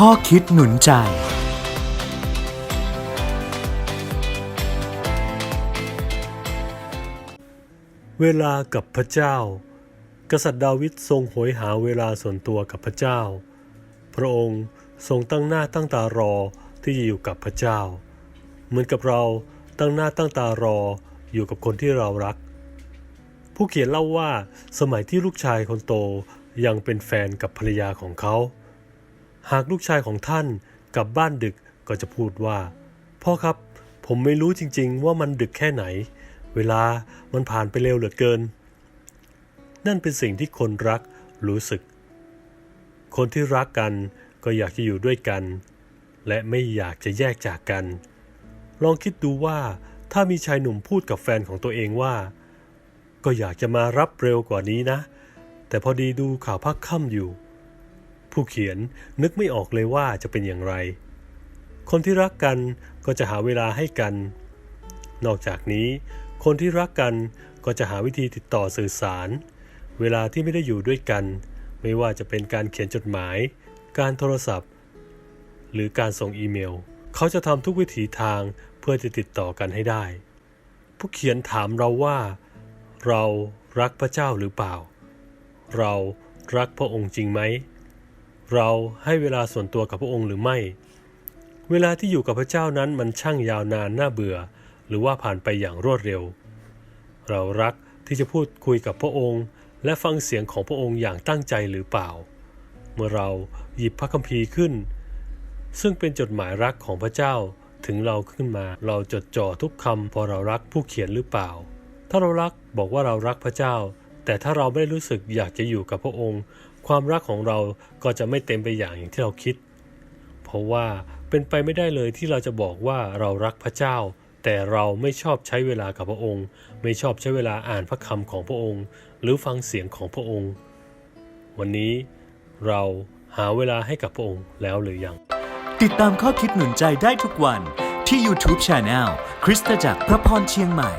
ข้อคิดหนุนใจ เวลากับพระเจ้า กษัตริย์ดาวิดทรงโหยหาเวลาส่วนตัวกับพระเจ้า พระองค์ทรงตั้งหน้าตั้งตารอที่จะอยู่กับพระเจ้า เหมือนกับเราตั้งหน้าตั้งตารออยู่กับคนที่เรารัก ผู้เขียนเล่าว่าสมัยที่ลูกชายคนโตยังเป็นแฟนกับภรรยาของเขา หากลูกชายของท่านกลับบ้านดึกก็จะพูดว่า พ่อครับผมไม่รู้จริงๆ ว่ามันดึกแค่ไหน เวลามันผ่านไปเร็วเหลือเกิน นั่นเป็นสิ่งที่คนรักรู้สึก คนที่รักกันก็อยากจะอยู่ด้วยกัน และไม่อยากจะแยกจากกัน ลองคิดดูว่าถ้ามีชายหนุ่มพูดกับแฟนของตัวเองว่า ก็อยากจะมารับเร็วกว่านี้นะ แต่พอดีดูข่าวพักค่ำอยู่ ผู้เขียนนึกไม่ออกเลยว่าจะเป็นอย่างไร คนที่รักกันก็จะหาเวลาให้กัน นอกจากนี้ คนที่รักกันก็จะหาวิธีติดต่อสื่อสาร เวลาที่ไม่ได้อยู่ด้วยกัน ไม่ว่าจะเป็นการเขียนจดหมาย การโทรศัพท์ หรือการส่งอีเมล เขาจะทำทุกวิถีทางเพื่อจะติดต่อกันให้ได้ ผู้เขียนถามเราว่า เรารักพระเจ้าหรือเปล่า เรารักพระองค์จริงไหม เราให้เวลาส่วนตัวกับพระองค์หรือไม่ เวลาที่อยู่กับพระเจ้านั้นมันช่างยาวนานน่าเบื่อ หรือว่าผ่านไปอย่างรวดเร็ว เรารักที่จะพูดคุยกับพระองค์ และฟังเสียงของพระองค์อย่างตั้งใจหรือเปล่า เมื่อเราหยิบพระคัมภีร์ขึ้น ซึ่งเป็นจดหมายรักของพระเจ้าถึงเราขึ้นมา เราจดจ่อทุกคำพอเรารักผู้เขียนหรือเปล่า ถ้าเรารักบอกว่าเรารักพระเจ้า แต่ถ้าเราไม่ได้รู้สึกอยากจะอยู่กับพระองค์ ความรักของเราก็จะไม่เต็มไปอย่างอย่างที่เราคิด เพราะว่าเป็นไปไม่ได้เลยที่เราจะบอกว่าเรารักพระเจ้า แต่เราไม่ชอบใช้เวลากับพระองค์ ไม่ชอบใช้เวลาอ่านพระคำของพระองค์ หรือฟังเสียงของพระองค์ วันนี้เราหาเวลาให้กับพระองค์แล้วหรือยัง ติดตามข้อคิดหนุนใจได้ทุกวันที่ YouTube Channel คริสตจักรพระพรเชียงใหม่